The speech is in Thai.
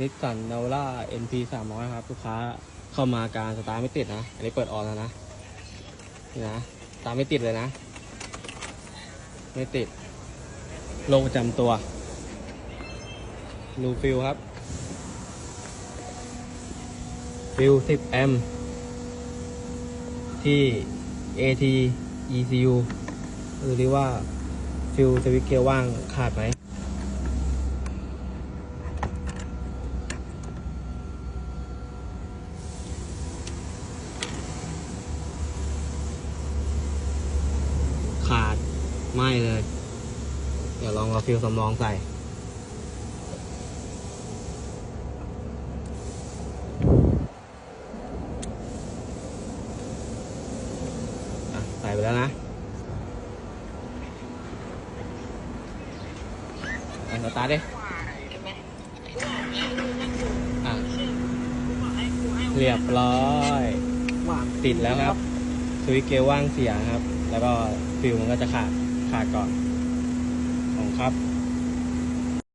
นิสสันนาวล่า NP 300 ครับ ลูกค้าเข้ามาการสตาร์ไม่ติดนะ อันนี้เปิดออนแล้วนะ นี่นะสตาร์ไม่ติดเลยนะ ไม่ติด โลกประจำตัวนูฟิลครับ ฟิล10แอมที่ AT ECU ดูดิว่าฟิลสวิตเกียร์ว่างขาดไหม ขาด ไม่เลย เดี๋ยวลองเอาฟิลสำรองใส่อะใส่ไปแล้วนะอะสตาร์ทดิอะเรียบร้อยว่างติดแล้วครับสวิตช์เกียร์ว่างเสียครับ แล้วก็ฟิลมันก็จะขาด ขาดก่อนของครับ